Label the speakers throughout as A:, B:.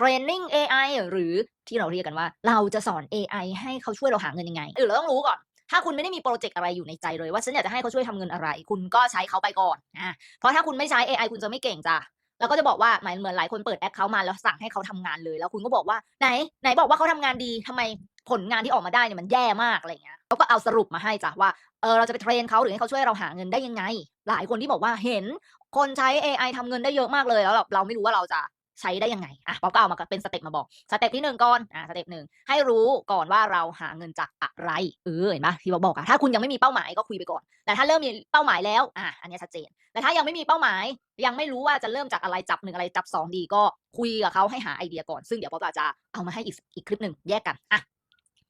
A: training AI หรือที่เราเรียกกันว่า เราจะสอน AI ให้เขาช่วยเราหาเงินยังไงเออเราต้องรู้ก่อน ถ้าคุณไม่ได้มีโปรเจกต์อะไรอยู่ในใจเลยว่าฉันอยากจะให้เขาช่วยทำเงินอะไร คุณก็ใช้เขาไปก่อนอะเพราะถ้าคุณไม่ใช้ AI คุณจะไม่เก่งจ้ะแล้วก็จะบอกว่าหมายเหมือนหลายคนเปิดแอคเขามาแล้วสั่งให้เขาทำงานเลย แล้วคุณก็บอกว่าไหนไหนบอกว่าเขาทำงานดีทำไมผลงานที่ออกมาได้เนี่ยมันแย่มากอะไรเงี้ยเขาก็เอาสรุปมาให้จ้ะว่าเออเราจะไปเทรนเขาหรือให้เขาช่วยเราหาเงินได้ยังไง หลายคนที่บอกว่าเห็นคนใช้ AI ทำเงินได้เยอะมากเลยแล้วเราเราไม่รู้ว่าเราจะ ใช้ได้ยังไงอะป๊อปก็เอามาเป็นสเต็ปมาบอกสเต็ปที่หนึ่งก่อนอะสเต็ปหนึ่งให้รู้ก่อนว่าเราหาเงินจากอะไรเออเห็นปะที่เราบอกอะถ้าคุณยังไม่มีเป้าหมายก็คุยไปก่อน แต่ถ้าเริ่มมีเป้าหมายแล้วอะอันนี้ชัดเจน แต่ถ้ายังไม่มีเป้าหมาย ยังไม่รู้ว่าจะเริ่มจากอะไรจับหนึ่งอะไรจับสองดีก็คุยกับเขาให้หาไอเดียก่อน ซึ่งเดี๋ยวป๊อปอาจจะเอามาให้อีกอีกคลิปหนึ่งแยกกันอะ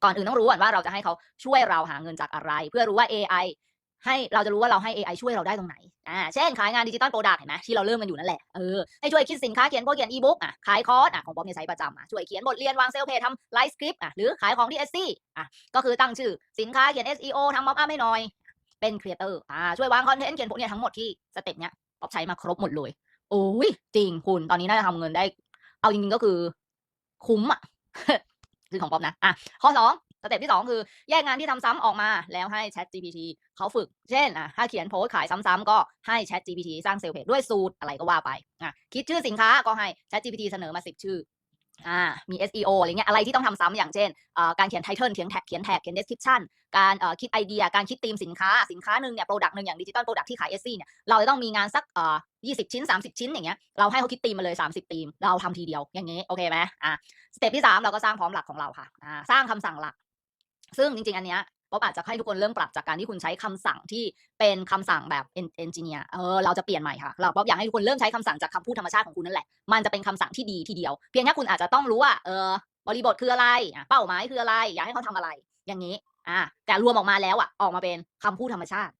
A: ก่อนอื่นต้องรู้ก่อนว่าเราจะให้เขาช่วยเราหาเงินจากอะไร เพื่อรู้ว่า AI ให้เราจะรู้ว่าเราให้ AI ช่วยเราได้ตรงไหน อ่า เช่น ขายงานดิจิตอลโปรดักต์เห็นไหมที่เราเริ่มกันอยู่นั่นแหละ เออ ให้ช่วยคิดสินค้าเขียนโปรเขียนอีบุ๊กอะ ขายคอร์สอะของป๊อปเนี่ยใช้ประจำอะ ช่วยเขียนบทเรียนวางเซลล์เพจทำไลฟ์สคริปต์อะ หรือขายของที่เอสซี่อะ ก็คือตั้งชื่อสินค้าเขียน SEO ทำม็อบอัพให้หน่อย เป็นครีเอเตอร์ อ่า ช่วยวางคอนเทนต์เขียนพวกเนี่ยทั้งหมดที่สเต็ปเนี้ยป๊อปใช้มาครบหมดเลย โอ้ย จริงคุณ ตอนนี้น่าจะทำเงินได้ เอาจริงๆก็คือ คุ้มอะคือของป๊อปนะ อะ ข้อสอง สเต็ปที่สองคือแยกงานที่ทำซ้ำออกมาแล้วให้ Chat GPT เขาฝึก เช่นอะถ้าเขียนโพสขายซ้ำๆก็ให้ Chat GPT สร้างเซลล์เพจด้วยสูตรอะไรก็ว่าไปอะคิดชื่อสินค้าก็ให้ Chat GPT เสนอมา 10 ชื่ออ่ามี SEO อะไรเงี้ยอะไรที่ต้องทำซ้ำอย่างเช่นอ่าการเขียนไทเทิลเขียนแท็กเขียนแท็กเขียน description การอ่อคิดไอเดีย การคิดธีมสินค้าสินค้าหนึ่งเนี่ยโปรดักต์หนึ่งอย่างดิจิตอลโปรดักต์ที่ขาย SC เนี่ยเราจะต้องมีงานสักเอ่อ20ชิ้น 30 ชิ้นอย่างเงี้ยเราให้เขาคิดธีมมาเลย 30ธีม เราทำทีเดียวอย่างงี้โอเคไหมอะสเต็ปที่สามเราก็สร้างพร้อมหลักของเราค่ะอ่าสร้างคำสั่งหลัก ซึ่งจริงๆ อันเนี้ยป๊อปอาจจะให้ทุกคนเริ่มปรับจากการที่คุณใช้คำสั่งที่เป็นคำสั่งแบบเอนจิเนียร์เออเราจะเปลี่ยนใหม่ค่ะ เราป๊อปอยากให้ทุกคนเริ่มใช้คำสั่งจากคำพูดธรรมชาติของคุณนั่นแหละ มันจะเป็นคำสั่งที่ดีทีเดียว เพียงแค่คุณอาจจะต้องรู้ว่าเออบริบทคืออะไร เป้าหมายคืออะไร อยากให้เขาทำอะไร อย่างนี้ อ่า แต่รวมออกมาแล้วอะ ออกมาเป็นคำพูดธรรมชาติ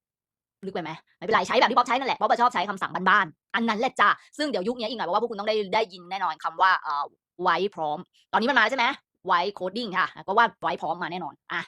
A: ลึกไปไหมไม่เป็นไรใช้แบบที่ป๊อปใช้นั่นแหละป๊อปชอบใช้คำสั่งบ้านๆอันนั้นแหละจ้าซึ่งเดี๋ยวยุคนี้อีกหน่อยบอกว่าพวกคุณต้องได้ได้ยินแน่นอนคำว่าเอ่อไว้พร้อม ตอนนี้มันมาแล้วใช่ไหม ไว้โคดดิ้งค่ะ ก็ว่าไว้พร้อมมาแน่นอนอะ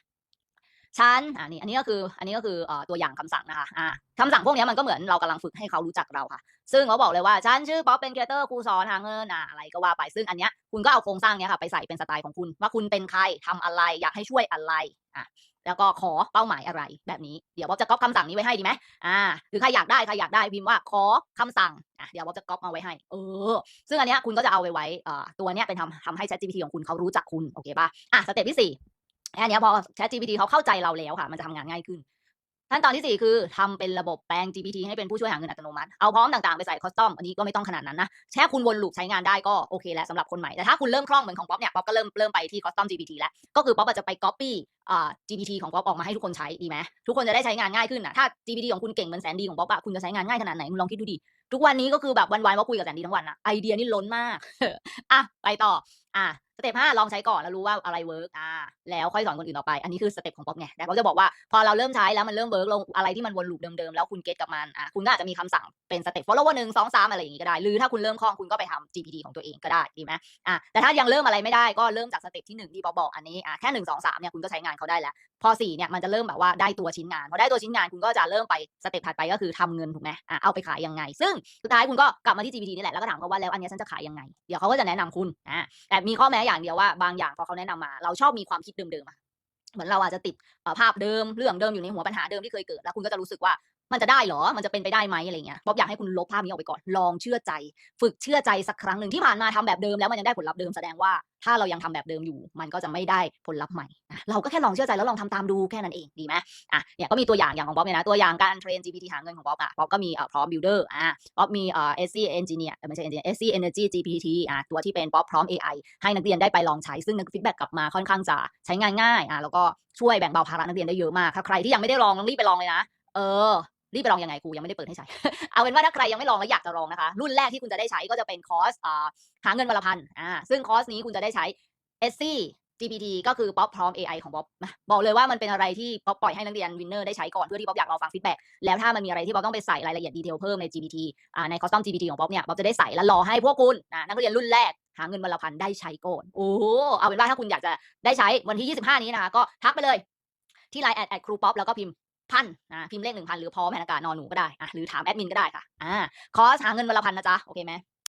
A: ฉันอ่านี่อันนี้ก็คืออันนี้ก็คือตัวอย่างคำสั่งนะคะอ่าคำสั่งพวกนี้มันก็เหมือนเรากำลังฝึกให้เขารู้จักเราค่ะ ซึ่งเขาบอกเลยว่าฉันชื่อป๊อปเป็นเกเตอร์ครูสอนหาเงินอะไรก็ว่าไปซึ่งอันเนี้ยคุณก็เอาโครงสร้างเนี้ยค่ะไปใส่เป็นสไตล์ของคุณ ว่าคุณเป็นใครทำอะไรอยากให้ช่วยอะไรอะแล้วก็ขอเป้าหมายอะไรแบบนี้เดี๋ยวบอบจะก๊อปคำสั่งนี้ไว้ให้ดีไหมอ่าหรือใครอยากได้ใครอยากได้พิมพ์ว่าขอคำสั่งอะเดี๋ยวบอบจะก๊อปมาไว้ให้เออซึ่งอันเนี้ยคุณก็จะเอาไปไว้อ่าตัวเนี้ยเป็นทำทำให้ ChatGPT ของคุณเขารู้จักคุณโอเคป่ะอะสเต็ปที่4 แค่นี้พอ Chat GPT เขาเข้าใจเราแล้วค่ะ มันจะทำงานง่ายขึ้น ขั้นตอนที่สี่คือทำเป็นระบบแปลง GPT ให้เป็นผู้ช่วยหาเงินอัตโนมัติ เอาพร้อมต่างๆ ไปใส่คอสตอม อันนี้ก็ไม่ต้องขนาดนั้นนะ แค่คุณวนลูปใช้งานได้ก็โอเคแล้วสำหรับคนใหม่ แต่ถ้าคุณเริ่มคล่องเหมือนของป๊อปเนี่ย ป๊อปก็เริ่มเริ่มไปที่คอสตอม GPT แล้ว ก็คือป๊อปจจะไป copy GPT ของป๊อปออกมาให้ทุกคนใช้ดีไหมทุกคนจะได้ใช้งานง่ายขึ้นนะถ้า GPT ของคุณเก่งเหมือนแสนดีของป๊อปอะคุณจะใช้งานง่ายขนาดไหนคุณลองคิดดูดิทุกวันนี้ก็คือแบบวันๆว่าคุยกับแสนดีทั้งวันอะไอเดียนี่ล้นมากอะไปต่ออะสเต็ปห้าลองใช้ก่อนแล้วรู้ว่าอะไรเวิร์กอ่าแล้วค่อยสอนคนอื่นต่อไป อันนี้คือสเต็ปของป๊อปไงแต่ป๊อปจะบอกว่าพอเราเริ่มใช้แล้วมันเริ่มเวิร์กลงอะไรที่มันวนลูปเดิมๆแล้วคุณเก็ตกับมันอะคุณก็อาจจะมีคำสั่งเป็นสเต็ป follower หนึ่งสองสามอะไรอย่างงี้ก็ได้ หรือถ้าคุณเริ่มคล่องคุณก็ไปทำ GPT ของตัวเองก็ได้ดีไหมอะแต่ถ้ายังเริ่มอะไรไม่ได้ก็เริ่มจากสเต็ปที่หนึ่งที่ป๊อปบอกอันนี้อะแค่หนึ่งสองสามเนี่ยคุณก็ใช้งานเขาได้แล้ว พอสี่เนี่ยมันจะเริ่มแบบว่าได้ตัวชิ้นงานพอได้ตัวชิ้นงานคุณก็จะเริ่มไปสเต็ปถัดไปก็คือทำเงินถูกไหมอะเอาไปขายยังไง ซึ่งสุดท้ายคุณก็กลับมาที่ GPT นี่แหละแล้วก็ถามเขาว่าแล้วอันนี้ฉันจะขายยังไงเดี๋ยวเขาก็จะแนะนำคุณอะแต่มีข้อแม้อย่างเดียวว่าบางอย่างพอเขาแนะนำมา เราชอบมีความคิดเดิมๆเหมือนเราอาจจะติดภาพเดิมเรื่องเดิมอยู่ในหัวปัญหาเดิมที่เคยเกิดแล้วคุณก็จะรู้สึกว่า มันจะได้เหรอ มันจะเป็นไปได้ไหมอะไรเงี้ย บ๊อบอยากให้คุณลบภาพนี้ออกไปก่อน ลองเชื่อใจ ฝึกเชื่อใจสักครั้งหนึ่งที่ผ่านมาทำแบบเดิมแล้วมันยังได้ผลลัพธ์เดิมแสดงว่าถ้าเรายังทำแบบเดิมอยู่ มันก็จะไม่ได้ผลลัพธ์ใหม่ เราก็แค่ลองเชื่อใจแล้วลองทำตามดูแค่นั้นเองดีไหมอะ เนี่ยก็มีตัวอย่างอย่างของบ๊อบเนี่ยนะ ตัวอย่างการเทรน GPT หาเงินของบ๊อบอะ บ๊อบก็มีเอ่อพร้อม builder อะ บ๊อบมีเอ่อ SC engineer ไม่ใช่ engineer SC energy GPT อะ ตัวที่เป็นบ๊อบพร้อม AI ให้นักเรียนได้ไปลองใช้ ซึ่งนักฟีดแบ็กกลับมาค่อนข้างจะใช้งานง่ายอะแล้วก็ช่วยแบ่งเบาภาระนักเรียนได้เยอะมากถ้าใครที่ยังไม่ได้ลองต้องรีบไปลองเลยนะเออ รีบไปลองยังไงครูยังไม่ได้เปิดให้ใช้ เอาเป็นว่าถ้าใครยังไม่ลองแล้วอยากจะลองนะคะ รุ่นแรกที่คุณจะได้ใช้ก็จะเป็นคอร์สหาเงินวันละพันอ่าซึ่งคอร์สนี้คุณจะได้ใช้ s c GPT ก็คือป๊อปพร้อม AI ของป๊อปบอกเลยว่ามันเป็นอะไรที่ป๊อปปล่อยให้นักเรียนวินเนอร์ได้ใช้ก่อนเพื่อที่ป๊อปอยากรอฟังฟีดแบ็กแล้วถ้ามันมีอะไรที่ป๊อปต้องไปใส่รายละเอียดดีเทลเพิ่มใน GPT อ่าในคอสตอม GPT ของป๊อปเนี่ยป๊อปจะได้ใส่แล้วรอให้พวกคุณนะนักเรียนรุ่นแรกหาเงินวันละพันได้ใช้ก่อนโอ้โหเอาเป็นว่าถ้าคุณอยากจะได้ใช้วันที่ 25 นี้นะคะก็ทักไปเลยที่ไลน์แอดแอดครูป๊อปแล้วก็พิมพ์ พันนะพิมพ์เลขหนึ่งพันหรือพอแมนอากาศนอนหนูก็ได้อะหรือถามแอดมินก็ได้ค่ะอ่าคอร์สหาเงินวันละพันนะจ๊ะโอเคไหม